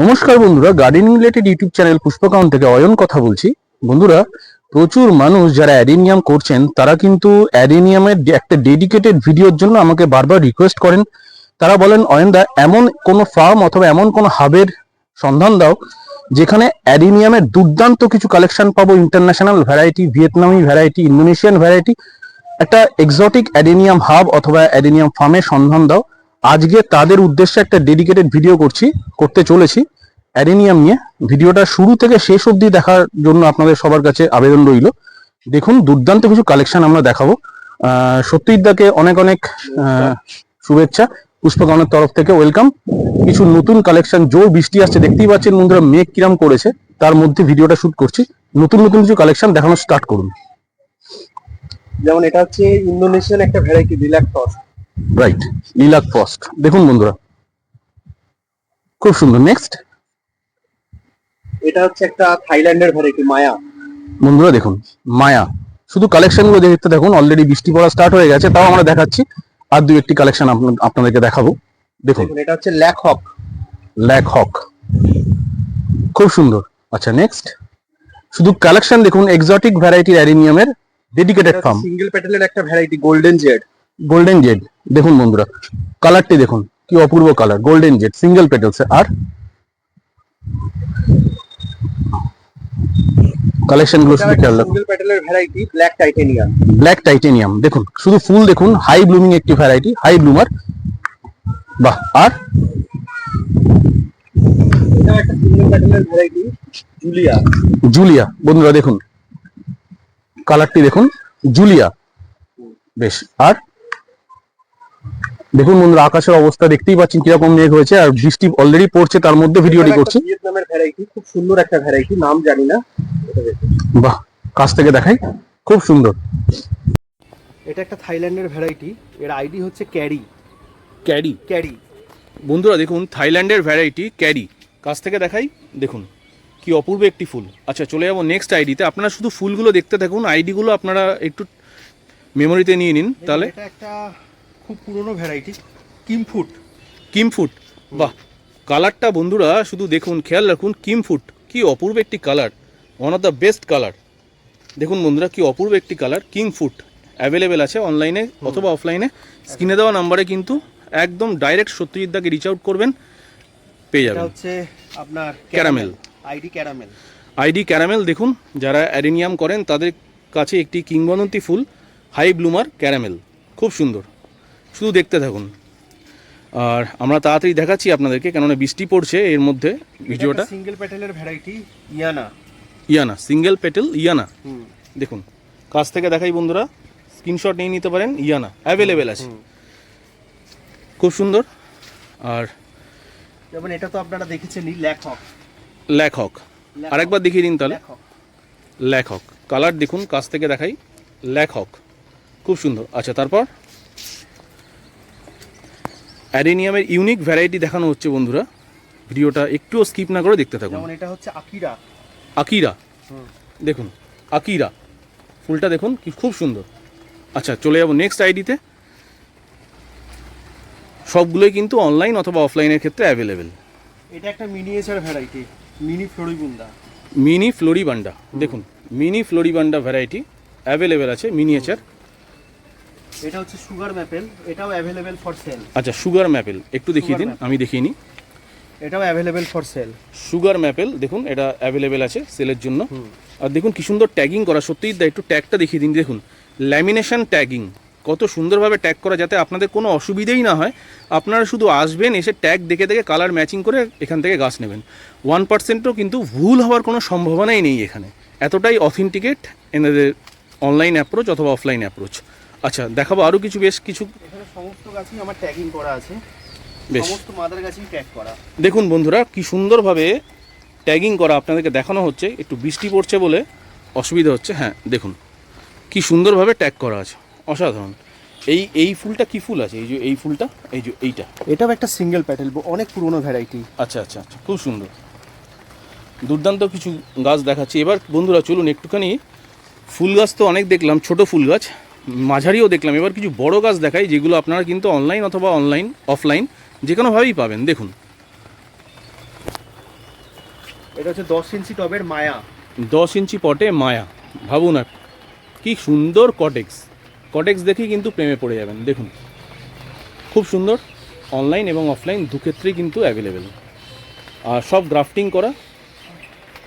নমস্কার বন্ধুরা gardening related YouTube channel পুষ্পকাউন থেকে অয়ন কথা বলছি। বন্ধুরা, প্রচুর মানুষ যারা অ্যাডেনিয়াম করছেন, তারা কিন্তু অ্যাডেনিয়ামের একটা ডেডিকেটেড ভিডিওর জন্য আমাকে বারবার রিকোয়েস্ট করেন। তারা বলেন অয়নদা এমন কোনো ফার্ম অথবা এমন কোনো হাবের সন্ধান দাও, যেখানে অ্যাডেনিয়ামের দুর্দান্ত কিছু কালেকশন পাবো। International variety Vietnamese variety Indonesian variety একটা এক্সোটিক অ্যাডেনিয়াম হাব অথবা অ্যাডেনিয়াম ফার্মের সন্ধান দাও। আজকে তাদের উদ্দেশ্যে একটা ডেডিকেটেড ভিডিও করছি, করতে চলেছি। অ্যারেনিয়াম নিয়ে। ভিডিওটা শুরু থেকে শেষ অবধি দেখার জন্য আপনাদের সবার কাছে আবেদন রইল। দেখুন, দুর্দান্ত কিছু কালেকশন আমরা দেখাবো। সত্যিদাকে অনেক অনেক শুভেচ্ছা। পুষ্পকর্ণের তরফ থেকে ওয়েলকাম কিছু নতুন কালেকশন জোর বৃষ্টি আসছে, দেখতেই পাচ্ছেন বন্ধুরা, মেঘ কিরাম করেছে। তার মধ্যে ভিডিওটা শুট করছি। নতুন নতুন কিছু কালেকশন দেখানো স্টার্ট করুন। যেমন এটা হচ্ছে ইন্দোনেশিয়ান একটা ভ্যারাইটি রিল্যাক্স টস রাইট লিলাক ফস্ট দেখুন বন্ধুরা। খুব সুন্দর। নেক্সট এটা হচ্ছে একটা থাইল্যান্ডের ভ্যারাইটি মায়া। বন্ধুরা দেখুন মায়া। শুধু কালেকশনগুলো দেখতে দেখুন অলরেডি বৃষ্টি পড়া স্টার্ট হয়ে গেছে তাও আমরা দেখাচ্ছি। আর দুই একটি কালেকশন আপনাদেরকে দেখাবো। দেখুন। এটা হচ্ছে ল্যাক হক। ল্যাক হক। খুব সুন্দর। আচ্ছা নেক্সট শুধু কালেকশন দেখুন এক্সোটিক ভ্যারাইটির অ্যারিনিয়ামের ডেডিকেটেড ফার্ম সিঙ্গেল প্যাটেলের একটা variety golden jade golden jade দেখুন বন্ধুরা কালারটি দেখুন কি অপূর্ব colour golden jade single petals আর কালেকশনগুলো শুধু খেয়াল রাখুন। সিঙ্গেল প্যাটেলের variety black titanium black titanium দেখুন শুধু ফুল দেখুন হাই ব্লুমিং একটি ভ্যারাইটি হাই ব্লুমার বাহ আর জুলিয়া বন্ধুরা দেখুন কালারটি দেখুন জুলিয়া বেশ আর দেখুন বন্ধুরা আকাশের অবস্থা দেখতেই পাচ্ছেন কীরকম মেঘ হয়েছে আর বৃষ্টি অলরেডি পড়ছে তার মধ্যে ভিডিওটি করছি। ভিয়েতনামের ভ্যারাইটি খুব সুন্দর একটা ভ্যারাইটি নাম জানি না। এটা বাহ কাছ থেকে দেখাই খুব সুন্দর। এটা একটা থাইল্যান্ডের ভ্যারাইটি এর আইডি হচ্ছে ক্যারি। ক্যারি। ক্যারি। বন্ধুরা দেখুন থাইল্যান্ডের ভ্যারাইটি ক্যারি। কাছ থেকে দেখাই দেখুন কি অপূর্ব একটি ফুল। আচ্ছা চলে যাব নেক্সট আইডিতে আপনারা শুধু ফুলগুলো দেখতে থাকুন আইডিগুলো আপনারা একটু মেমোরিতে নিয়ে নিন তাহলে। এটা একটা খুব পুরনো ভ্যারাইটি কিমফুট কিম ফুট বাহ। কালারটা বন্ধুরা শুধু দেখুন খেয়াল রাখুন কিম ফুট কি অপূর্ব একটি colour one of the best colour দেখুন বন্ধুরা কি অপূর্ব একটি কালার কিং ফুট অ্যাভেলেবেল আছে অনলাইনে অথবা অফলাইনে স্ক্রিনে দেওয়া নাম্বারে কিন্তু একদম ডাইরেক্ট সত্যজিৎদাকে রিচ আউট করবেন পেয়ে যাবেন। হচ্ছে আপনার caramel ID caramel ID caramel দেখুন যারা অ্যাডেনিয়াম করেন তাদের কাছে একটি কিংবদন্তি ফুল হাই ব্লুমার ক্যারামেল খুব সুন্দর। শুধু দেখতে থাকুন। আর আমরা তাড়াতাড়ি দেখাচ্ছি আপনাদেরকে কেননা বৃষ্টি পড়ছে এর মধ্যে ভিডিওটা। সিঙ্গেল প্যাটেলের ভ্যারাইটি ইয়ানা। ইয়ানা সিঙ্গেল পেটেল ইয়ানা। দেখুন কাছ থেকে দেখাই বন্ধুরা স্ক্রিনশট নিয়ে নিতে পারেন ইয়ানা অ্যাভেলেবেল আছে। খুব সুন্দর। আর যেমন এটা তো আপনারা দেখেছেনই ল্যাক হক আরেকবার দেখিয়ে দিন তাহলে। হক কালার দেখুন কাছ থেকে দেখাই হক খুব সুন্দর। আচ্ছা তারপর? অ্যাডেনিয়ামের ইউনিক ভ্যারাইটি দেখানো হচ্ছে বন্ধুরা। ভিডিওটা একটুও স্কিপ না করে দেখতে থাকুন। এটা হচ্ছে আকিরা। আকিরা। দেখুন আকিরা। ফুলটা দেখুন কি খুব সুন্দর। আচ্ছা চলে যাব নেক্সট আইডিতে সবগুলোই কিন্তু অনলাইন অথবা অফলাইনের ক্ষেত্রে অ্যাভেলেবেল এটা একটা miniature variety mini floribunda mini floribunda দেখুন মিনি ফ্লোরিবান্ডা ভ্যারাইটি অ্যাভেলেবেল আছে মিনিয়েচার এটা হচ্ছে সুগার ম্যাপেল এটাও অ্যাভেলেবেল ফর সেল আচ্ছা সুগার ম্যাপেল একটু দেখিয়ে দিন আমি দেখিয়ে নিই। এটাও available for sale sugar maple দেখুন এটা অ্যাভেলেবেল আছে সেলের জন্য। আর দেখুন কি সুন্দর ট্যাগিং করা সত্যিই দা একটু ট্যাগটা দেখিয়ে দিন দেখুন। ল্যামিনেশন ট্যাগিং কত সুন্দরভাবে ট্যাগ করা যাতে আপনাদের কোনো অসুবিধেই না হয়। আপনারা শুধু আসবেন এসে ট্যাগ দেখে দেখে কালার ম্যাচিং করে এখান থেকে গাছ নেবেন। ওয়ান পার্সেন্টও কিন্তু ভুল হওয়ার কোনো সম্ভাবনাই নেই এখানে। এতটাই অথেন্টিকেট এনাদের অনলাইন অ্যাপ্রোচ অথবা অফলাইন অ্যাপ্রোচ আচ্ছা দেখাবো আরও কিছু বেশ কিছু। এখানে সমস্ত গাছই আমার ট্যাগিং করা আছে। বেশ। সমস্ত মাদার গাছই ট্যাগ করা। দেখুন বন্ধুরা কি সুন্দরভাবে ট্যাগিং করা আপনাদেরকে দেখানো হচ্ছে। একটু বৃষ্টি পড়ছে বলে অসুবিধা হচ্ছে। হ্যাঁ দেখুন কি সুন্দরভাবে ট্যাগ করা আছে। অসাধারণ। এই এই ফুলটা কি ফুল আছে? এই যে এই ফুলটা এই যে এইটা। এটাও একটা সিঙ্গেল প্যাটেল অনেক পুরনো ভ্যারাইটি আচ্ছা আচ্ছা আচ্ছা খুব সুন্দর। দুর্দান্ত কিছু গাছ দেখাচ্ছি। এবার বন্ধুরা চলুন একটুখানি। ফুল গাছ তো অনেক দেখলাম ছোট ফুল গাছ। মাঝারিও দেখলাম। এবার কিছু বড় গাছ দেখাই যেগুলো আপনারা কিন্তু অনলাইন অথবা অনলাইন অফলাইন যে কোনোভাবেই পাবেন। দেখুন। এটা হচ্ছে দশ ইঞ্চি টবের মায়া। দশ ইঞ্চি পটে মায়া। ভাবুন আর কি সুন্দর কটেক্স কটেক্স দেখেই কিন্তু প্রেমে পড়ে যাবেন। দেখুন। খুব সুন্দর। অনলাইন এবং অফলাইন দু ক্ষেত্রেই কিন্তু অ্যাভেলেবেল আর সব গ্রাফটিং করা।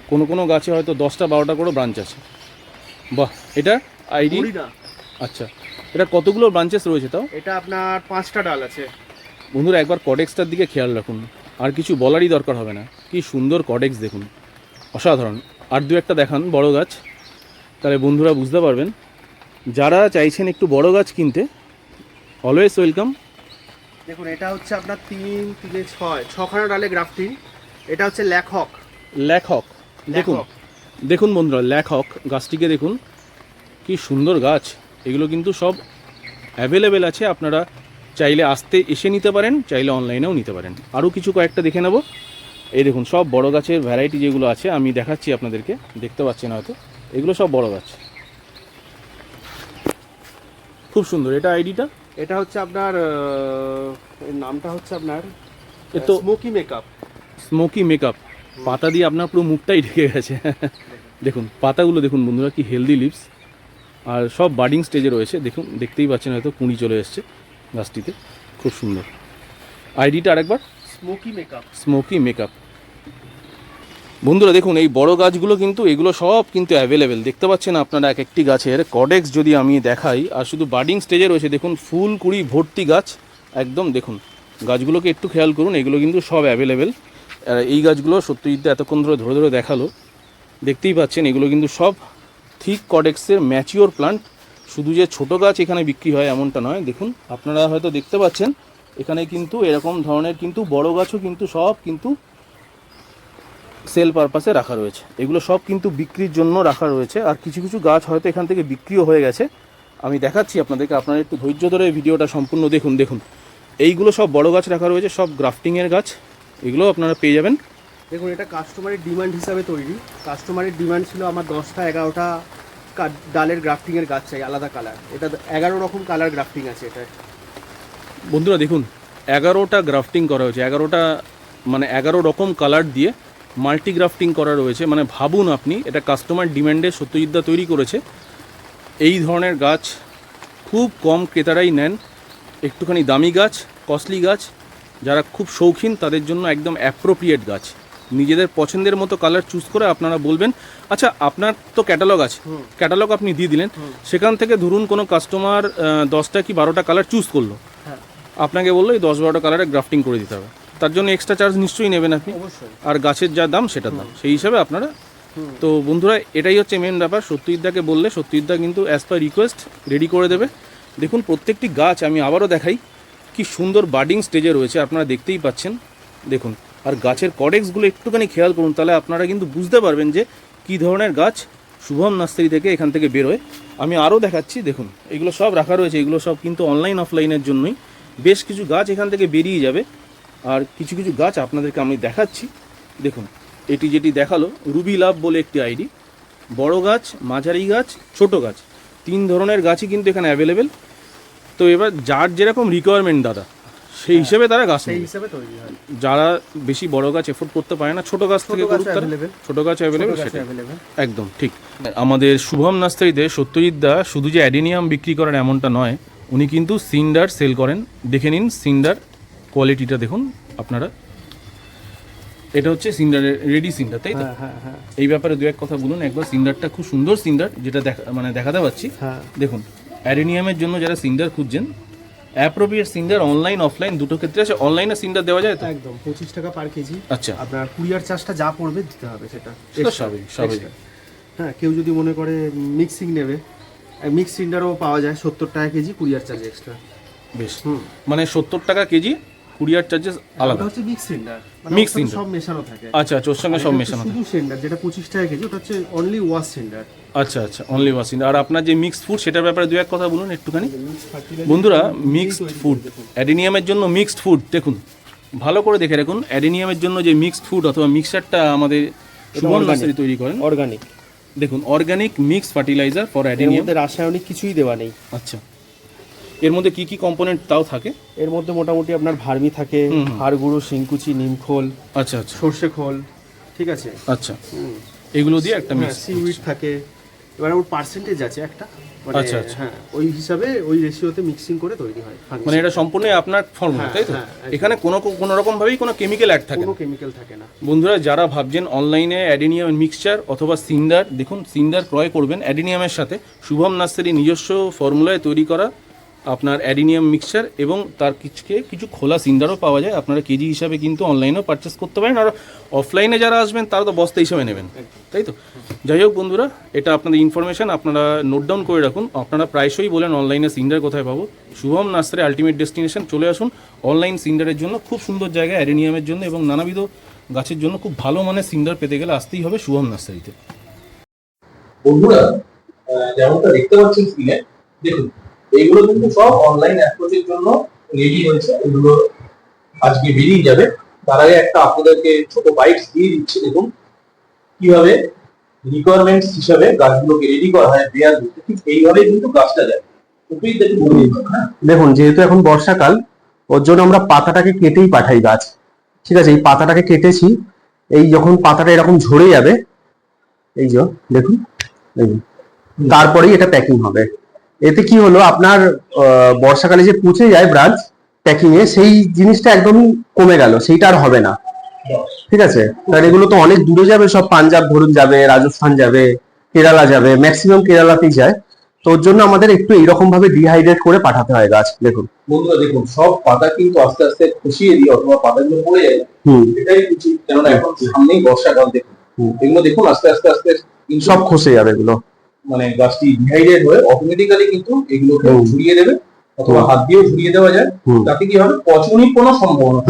কোনো কোনো গাছে হয়তো দশটা বারোটা করে ব্রাঞ্চ আছে। বাহ এটা আইডি আচ্ছা এটা কতগুলো ব্রাঞ্চেস রয়েছে তাও? এটা আপনার পাঁচটা ডাল আছে। বন্ধুরা একবার কডেক্সটার দিকে খেয়াল রাখুন। আর কিছু বলারই দরকার হবে না। কি সুন্দর কডেক্স দেখুন। অসাধারণ। আর দু একটা দেখান বড় গাছ। তাহলে বন্ধুরা বুঝতে পারবেন। যারা চাইছেন একটু বড় গাছ কিনতে অলওয়েজ ওয়েলকাম দেখুন এটা হচ্ছে আপনার তিন তিনে ছয় ছখানা ডালে গ্রাফটিং এটা হচ্ছে ল্যাখক ল্যাখক দেখুন। দেখুন বন্ধুরা ল্যাখক গাছটিকে দেখুন। কি সুন্দর গাছ। এগুলো কিন্তু সব অ্যাভেলেবেল আছে আপনারা চাইলে আসতে এসে নিতে পারেন চাইলে অনলাইনেও নিতে পারেন। আরও কিছু কয়েকটা দেখে নেব। এই দেখুন সব বড় গাছের ভ্যারাইটি যেগুলো আছে আমি দেখাচ্ছি আপনাদেরকে দেখতে পাচ্ছেন হয়তো। এগুলো সব বড় গাছ। খুব সুন্দর এটা আইডিটা এটা হচ্ছে আপনার নামটা হচ্ছে আপনার তো স্মোকি মেকআপ স্মোকি মেকআপ পাতা দিয়ে আপনার পুরো মুখটাই ঢেকে গেছে। দেখুন পাতাগুলো দেখুন বন্ধুরা কি হেলদি লিভস আর সব বার্ডিং স্টেজে রয়েছে। দেখুন দেখতেই পাচ্ছেন হয়তো কুঁড়ি চলে এসছে গাছটিতে। খুব সুন্দর। আইডিটা আরেকবার? স্মোকি মেকআপ স্মোকি মেকআপ বন্ধুরা দেখুন এই বড় গাছগুলো কিন্তু এগুলো সব কিন্তু অ্যাভেলেবেল দেখতে পাচ্ছেন আপনারা এক একটি গাছের কডেক্স যদি আমি দেখাই আর শুধু বার্ডিং স্টেজে রয়েছে দেখুন ফুল কুড়ি ভর্তি গাছ। একদম দেখুন গাছগুলোকে একটু খেয়াল করুন এগুলো কিন্তু সব অ্যাভেলেবেল এই গাছগুলো সত্যজিৎ এতক্ষণ ধরে ধরে ধরে দেখাল। দেখতেই পাচ্ছেন এগুলো কিন্তু সব থিক কডেক্সের ম্যাচিওর প্লান্ট শুধু যে ছোট গাছ এখানে বিক্রি হয় এমনটা নয়। দেখুন, আপনারা হয়তো দেখতে পাচ্ছেন, এখানে কিন্তু এরকম ধরনের কিন্তু বড় গাছও কিন্তু সব কিন্তু সেল পারপাসে রাখা রয়েছে। এগুলো সব কিন্তু বিক্রির জন্য রাখা রয়েছে। আর কিছু কিছু গাছ হয়তো এখান থেকে বিক্রিও হয়ে গেছে। আমি দেখাচ্ছি আপনাদেরকে, আপনারা একটু ধৈর্য ধরে ভিডিওটা সম্পূর্ণ দেখুন দেখুন। এইগুলো সব বড় গাছ রাখা রয়েছে, সব গ্রাফটিংয়ের গাছ। এগুলো আপনারা পেয়ে যাবেন। দেখুন, এটা কাস্টমারের ডিমান্ড হিসাবে তৈরি। কাস্টমারের ডিমান্ড ছিল আমার দশটা, এগারোটা ডালের গ্রাফটিংয়ের গাছ চাই, আলাদা কালার এটা এগারো রকম কালার গ্রাফটিং আছে এটা। বন্ধুরা, দেখুন, এগারোটা গ্রাফটিং করা হয়েছে। এগারোটা মানে এগারো রকম কালার দিয়ে মাল্টি গ্রাফটিং করা রয়েছে। মানে ভাবুন আপনি, এটা কাস্টমার ডিমান্ডে সত্যজিৎদা তৈরি করেছে। এই ধরনের গাছ খুব কম ক্রেতারাই নেন। একটুখানি দামি গাছ কস্টলি গাছ, যারা খুব শৌখিন, তাদের জন্য একদম অ্যাপ্রোপ্রিয়েট গাছ। নিজেদের পছন্দের মতো কালার চুজ করে আপনারা বলবেন। আচ্ছা আপনার তো ক্যাটালগ আছে। ক্যাটালগ আপনি দিয়ে দিলেন। সেখান থেকে ধরুন কোনো কাস্টমার দশটা কি বারোটা কালার চুজ করল। হ্যাঁ। আপনাকে বলল এই দশ বারোটা কালারে গ্রাফটিং করে দিতে হবে। তার জন্য এক্সট্রা চার্জ নিশ্চয়ই নেবেন আপনি। আর গাছের যা দাম সেটার দাম। সেই হিসাবে আপনারা তো বন্ধুরা এটাই হচ্ছে মেন ব্যাপার। সত্যজিৎদাকে বললে সত্যজিৎদা কিন্তু অ্যাজ পার রিকোয়েস্ট রেডি করে দেবে। দেখুন প্রত্যেকটি গাছ আমি আবারও দেখাই। কি সুন্দর বার্ডিং স্টেজে রয়েছে আপনারা দেখতেই পাচ্ছেন। দেখুন আর গাছের কডেক্সগুলো একটুখানি খেয়াল করুন, তাহলে আপনারা কিন্তু বুঝতে পারবেন যে কী ধরনের গাছ শুভম নার্সারি থেকে এখান থেকে বেরোয়। আমি আরও দেখাচ্ছি, দেখুন, এগুলো সব রাখা রয়েছে, এগুলো সব কিন্তু অনলাইন, অফলাইনের জন্যই। বেশ কিছু গাছ এখান থেকে বেরিয়ে যাবে, আর কিছু কিছু গাছ আপনাদেরকে আমি দেখাচ্ছি। দেখুন, এটি যেটি দেখাল, রুবি লাভ বলে একটি আইডি। বড় গাছ, মাঝারি গাছ, ছোট গাছ, তিন ধরনের গাছই কিন্তু এখানে অ্যাভেলেবেল তো এবার যার যেরকম রিকোয়ারমেন্ট দাদা সেই হিসেবে তারা গাছ সেই নেবে। তৈরি হয়। যারা বেশি বড় গাছ এফোর্ড করতে পারে না ছোট গাছ থেকে গাছ করুক তারা। ছোট গাছ অ্যাভেলেবেল সেটা একদম ঠিক। আমাদের শুভম নার্সারিতে সত্যজিৎ দা শুধু যে অ্যাডেনিয়াম বিক্রি করেন এমনটা নয় উনি কিন্তু সিন্ডার সেল করেন। দেখে নিন সিন্ডার কোয়ালিটিটা দেখুন আপনারা। এটা হচ্ছে সিন্ডারের রেডি সিন্ডার তাই তো? হ্যাঁ হ্যাঁ হ্যাঁ। এই ব্যাপারে দু এক কথা বলুন। একবার সিন্ডারটা খুব সুন্দর সিন্ডার যেটা দেখা মানে দেখাতে পাচ্ছি দেখুন অ্যাডেনিয়ামের জন্য যারা সিন্ডার খুঁজছেন অ্যাপ্রোপ্রিয়েট সিন্ডার অনলাইন অফলাইন দুটো ক্ষেত্রে আছে। অনলাইনে সিন্ডার দেওয়া যায় তো? একদম পঁচিশ টাকা পার কেজি আচ্ছা। আপনার কুরিয়ার চার্জটা যা পড়বে দিতে হবে সেটা। সবই extra। হ্যাঁ কেউ যদি মনে করে মিক্সিং নেবে মিক্স সিন্ডারও পাওয়া যায় সত্তর টাকা কেজি কুরিয়ার চার্জ এক্সট্রা বেশ। হুম। মানে সত্তর টাকা কেজি কুরিয়ার চার্জেস আলাদা। হচ্ছে মিক্স সিন্ডার মিক্স। সব মেশানো থাকে। আচ্ছা আচ্ছা ওর সঙ্গে সব মেশানো থাকে। শুধু সিন্ডার যেটা পঁচিশ টাকা কেজি ওটা হচ্ছে অনলি ওয়াশ সিন্ডার আচ্ছা আচ্ছা অনলি ওয়াসিন আর আপনার যে মিক্সড ফুড সেটার ব্যাপারে দু এক কথা বলুন একটুখানি। বন্ধুরা মিক্সড ফুড অ্যাডেনিয়ামের জন্য মিক্সড ফুড দেখুন ভালো করে দেখে রাখুন। অ্যাডেনিয়ামের জন্য যে মিক্সড ফুড অথবা মিক্সারটা আমাদের নার্সারি তৈরি করেন। অর্গানিক দেখুন organic mix fertiliser for adenium রাসায়নিক কিছুই দেওয়া নেই। আচ্ছা। এর মধ্যে কি কি কম্পোনেন্ট তাও থাকে? এর মধ্যে মোটামুটি আপনার ভার্মি থাকে। হাড় গুঁড়ো শিংকুচি নিমখোল আচ্ছা আচ্ছা। সর্ষে খোল ঠিক আছে? আচ্ছা। এগুলো দিয়ে একটা হ্যাঁ মিক্স সিউইড থাকে। এবার ওর পার্সেন্টেজ আছে একটা। মানে আচ্ছা, আচ্ছা। হ্যাঁ ওই হিসাবে ওই রেশিওতে মিক্সিং করে তৈরি হয়। মানে এটা সম্পূর্ণই আপনার ফর্মুলা হ্যাঁ, তাই তো? হ্যাঁ, এখানে কোনো কোনো রকম ভাবেই কোনো কেমিক্যাল অ্যাড থাকে না। কোনো কেমিক্যাল থাকে না। বন্ধুরা যারা ভাবছেন অনলাইনে অ্যাডিনিয়াম মিক্সচার অথবা সিন্ডার দেখুন সিন্ডার ক্রয় করবেন অ্যাডিনিয়ামের সাথে। শুভম নার্সারি নিজস্ব ফর্মুলায় তৈরি করা আপনার অ্যাডিনিয়াম মিক্সচার এবং তার কিছুকে কিছু খোলা সিন্ডারও পাওয়া যায়। আপনারা কেজি হিসাবে কিন্তু অনলাইনেও পারচেস করতে পারেন। আর অফলাইনে যারা আসবেন, তারা তো বস্তা হিসাবে নেবেন। তাই তো? যাই হোক বন্ধুরা, এটা আপনাদের ইনফরমেশন আপনারা নোট ডাউন করে রাখুন। আপনারা প্রায়শই বলেন অনলাইনে সিন্ডার কোথায় পাবো। শুভম নার্সারি আলটিমেট ডেস্টিনেশন চলে আসুন। অনলাইন সিন্ডারের জন্য খুব সুন্দর জায়গা, অ্যাডিনিয়ামের জন্য এবং নানাবিধ গাছের জন্য খুব ভালো মানের সিন্ডার পেতে গেলে আসতেই হবে শুভম নার্সারিতে। বন্ধুরা যেমনটা দেখতে পাচ্ছেন স্ক্রিনে দেখুন এইগুলো কিন্তু সব অনলাইন অ্যাপ্রোচের জন্য রেডি হয়েছে। এগুলো আজকে বেরিয়ে যাবে। তার আগে একটা আপনাদেরকে ছোট বাইটস দিয়ে দিচ্ছি। দেখুন, কীভাবে রিকোয়ারমেন্টস হিসাবে গাছগুলোকে রেডি করা হয় দেয়ার দিতে ঠিক এইভাবে কিন্তু গাছটা যায়। হ্যাঁ? দেখুন, যেহেতু এখন বর্ষাকাল, ওর জন্য আমরা পাতাটাকে কেটেই পাঠাই গাছ। ঠিক আছে, এই পাতাটাকে কেটেছি। এই যখন পাতাটা এরকম ঝরে যাবে, এই যে, দেখুন তারপরেই এটা প্যাকিং হবে। এতে কি হলো? আপনার বর্ষাকালে যে পচে যায় ব্রাঞ্চ প্যাকিং এ সেই জিনিসটা একদম কমে গেল। সেইটা আর হবে না। ঠিক আছে? কারণ এগুলো তো অনেক দূরে যাবে। সব পাঞ্জাব ধরুন যাবে রাজস্থান যাবে কেরালা যাবে ম্যাক্সিমাম কেরালাতেই যায়। তো ওর জন্য আমাদের একটু এইরকম ভাবে ডিহাইড্রেট করে পাঠাতে হয় গাছ। দেখুন। বন্ধুরা দেখুন সব পাতা কিন্তু আস্তে আস্তে খুশিয়ে দিয়ে অথবা পাতাগুলো পড়ে যায় এটাই উচিত। কেননা এখন সামনেই বর্ষাকাল দেখুন। এগুলো দেখুন আস্তে আস্তে আস্তে সব খসে যাবে এগুলো। মানে গাছটি ডিহাইড্রেট হয়ে অটোমেটিক্যালি কিন্তু এগুলোকে হুম। ঝুরিয়ে দেবে অথবা হাত দিয়েও ঝুরিয়ে দেওয়া যায়। তাতে কি হবে? পচনের কোনো সম্ভাবনা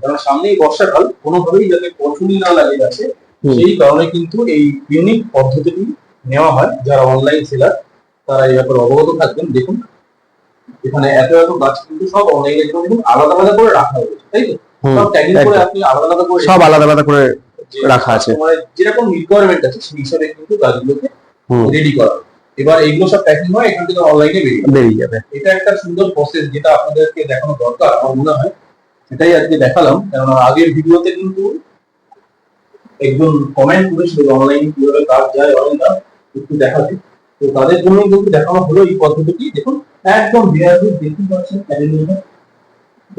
কারণ সামনেই বর্ষাকাল কোনোভাবেই যাতে পচনি না লাগে গাছে সেই কারণে কিন্তু এই ইউনিক পদ্ধতিটি নেওয়া হয়। যারা অনলাইন সেলার তারা এই ব্যাপারে অবগত থাকবেন। দেখুন এখানে এত এত গাছ কিন্তু সব অনলাইনের জন্য দেখুন আলাদা আলাদা করে রাখা হয়েছে তাই তো? সব ট্যাগিং করে আপনি আলাদা আলাদা করে সব আলাদা আলাদা করে রাখা আছে। customer যেরকম রিকোয়ারমেন্ট আছে সেই হিসাবে কিন্তু গাছগুলোকে রেডি করা। এবার এইগুলো সব প্যাকিং হয় এখান থেকে অনলাইনে বেরিয়ে যাবে। এটা একটা সুন্দর প্রসেস যেটা আপনাদেরকে দেখানো দরকার আমার মনে হয়। সেটাই আজকে দেখালাম কেননা আগের ভিডিওতে কিন্তু একজন কমেন্ট করেছিল অনলাইনে কীভাবে কাজ যায় অনেকটা একটু দেখাতে। তো তাদের জন্য কিন্তু দেখানো হলো এই পদ্ধতিটি। দেখুন একদম বিয়ারবি দেখতে পাচ্ছেন ক্যালেন্ডার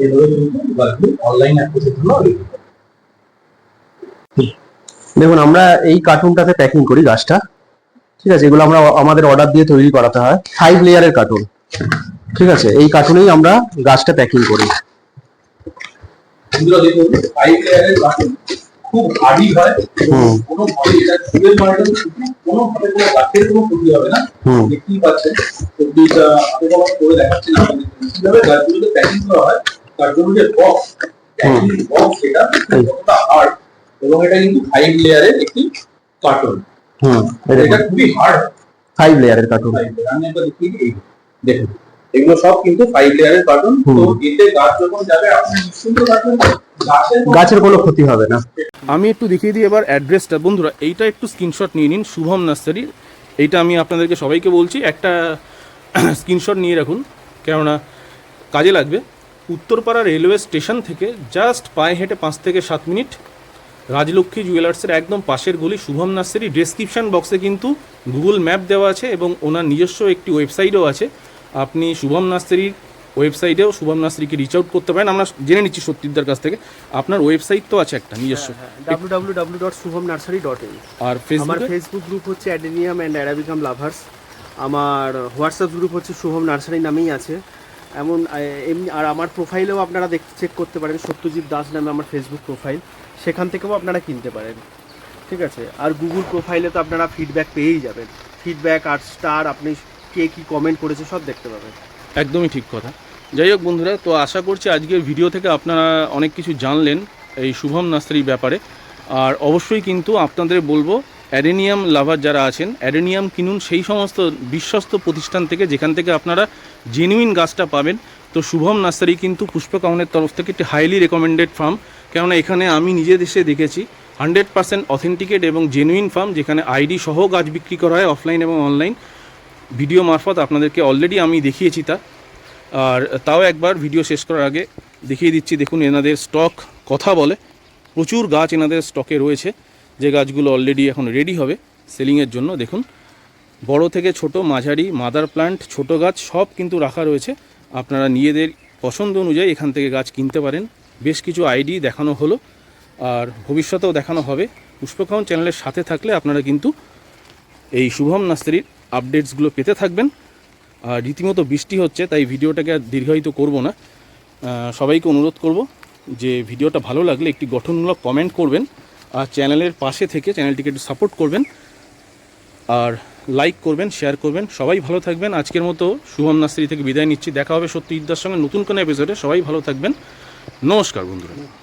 এভাবে কিন্তু গাছগুলো অনলাইন অ্যাপ্রোচের জন্য। দেখুন আমরা এই কার্টুনটাতে প্যাকিং করি গাছটা। ঠিক আছে এগুলো আমরা আমাদের অর্ডার দিয়ে তৈরি করাতে হয়। ফাইভ লেয়ারের কার্টুন ঠিক আছে এই কার্টুনেই আমরা গাছটা প্যাকিং করি। দেখুন ফাইভ লেয়ারের খুব হার্ডি হয়। কোনো ভাবে এটা কোনো ভাবে কোনো গাছের কোনো ক্ষতি হবে না। দেখতেই পাচ্ছেন সবজিটা করে দেখাচ্ছেন আপনাদের কীভাবে গাছগুলোকে প্যাকিং করা হয় তার জন্য যে বক্স বক্স এটা কতটা হার্ড এবং এটা কিন্তু ফাইভ লেয়ারের একটি কার্টন হুম এটা খুবই হার্ড ফাইভ লেয়ারের কার্টুন আমি একবার দেখিয়ে দিই। দেখুন এগুলো সব কিন্তু ফাইভ লেয়ারের কার্টন তো এতে গাছ যখন যাবে আপনি নিশ্চিন্ত থাকবেন গাছের কোনো- ক্ষতি হবে না। আমি একটু দেখিয়ে দিই এবার অ্যাড্রেসটা বন্ধুরা এইটা একটু স্ক্রিনশট নিয়ে নিন শুভম নার্সারির। এইটা আমি আপনাদেরকে সবাইকে বলছি একটা স্ক্রিনশট নিয়ে রাখুন। কেননা কাজে লাগবে। উত্তরপাড়া রেলওয়ে স্টেশন থেকে জাস্ট পায়ে হেঁটে পাঁচ থেকে সাত মিনিট রাজলক্ষ্মী জুয়েলার্সের একদম পাশের গলি শুভম নার্সারি ডেসক্রিপশন বক্সে কিন্তু গুগল ম্যাপ দেওয়া আছে এবং ওনার নিজস্ব একটি ওয়েবসাইটও আছে। আপনি শুভম নার্সারির ওয়েবসাইটেও শুভম নার্সারিকে রিচ আউট করতে পারেন। আমরা জেনে নিচ্ছি সত্যিদার কাছ থেকে। আপনার ওয়েবসাইট তো আছে একটা নিজস্ব। W W W dot Shubham nursery dot in আর আমার ফেসবুক গ্রুপ হচ্ছে অ্যাডেনিয়াম অ্যান্ড অ্যারাবিকাম লাভার্স আমার হোয়াটসঅ্যাপ গ্রুপ হচ্ছে শুভম নার্সারি নামেই আছে। এমন এমনি আর আমার প্রোফাইলেও আপনারা দেখ চেক করতে পারেন। সত্যজিৎ দাস নামে আমার ফেসবুক প্রোফাইল সেখান থেকেও আপনারা কিনতে পারেন। ঠিক আছে? আর গুগল প্রোফাইলে তো আপনারা ফিডব্যাক পেয়েই যাবেন। ফিডব্যাক আর স্টার আপনি কে কী কমেন্ট করেছে সব দেখতে পাবেন। একদমই ঠিক কথা। যাই হোক বন্ধুরা, তো আশা করছি আজকের ভিডিও থেকে আপনারা অনেক কিছু জানলেন এই শুভম নার্সারির ব্যাপারে। আর অবশ্যই কিন্তু আপনাদের বলব অ্যাডেনিয়াম লাভার যারা আছেন অ্যাডেনিয়াম কিনুন সেই সমস্ত বিশ্বস্ত প্রতিষ্ঠান থেকে যেখান থেকে আপনারা জেনুইন গাছটা পাবেন। তো শুভম নার্সারি কিন্তু পুষ্পকাউনের তরফ থেকে একটি হাইলি রেকমেন্ডেড ফার্ম কেননা এখানে আমি নিজে দেশে দেখেছি হান্ড্রেড পার্সেন্ট অথেন্টিকেট এবং জেনুইন ফার্ম যেখানে আইডি সহ গাছ বিক্রি করা হয় অফলাইন এবং অনলাইন ভিডিও মারফত আপনাদেরকে অলরেডি আমি দেখিয়েছি তা। আর তাও একবার ভিডিও শেষ করার আগে দেখিয়ে দিচ্ছি, দেখুন এনাদের স্টক কথা বলে। প্রচুর গাছ এনাদের স্টকে রয়েছে, যে গাছগুলো অলরেডি এখন রেডি হবে সেলিংয়ের জন্য। দেখুন, বড় থেকে ছোট, মাঝারি মাদার প্লান্ট ছোট গাছ সব কিন্তু রাখা রয়েছে। আপনারা নিজেদের পছন্দ অনুযায়ী এখান থেকে গাছ কিনতে পারেন। বেশ কিছু আইডি দেখানো হলো, আর ভবিষ্যতেও দেখানো হবে। পুষ্পকাউন চ্যানেলের সাথে থাকলে আপনারা কিন্তু এই শুভম নার্সারির আপডেটসগুলো পেতে থাকবেন। আর রীতিমতো বৃষ্টি হচ্ছে, তাই ভিডিওটাকে আর দীর্ঘায়িত করব না। সবাইকে অনুরোধ করব যে ভিডিওটা ভালো লাগলে একটি গঠনমূলক কমেন্ট করবেন, আর চ্যানেলের পাশে থেকে চ্যানেলটিকে একটু সাপোর্ট করবেন, আর লাইক করবেন, শেয়ার করবেন। সবাই ভালো থাকবেন। আজকের মতো শুভম নার্সারি থেকে বিদায় নিচ্ছি। দেখা হবে সত্যি সঙ্গে নতুন কোনো এপিসোডে সবাই ভালো থাকবেন। নমস্কার বন্ধুরা।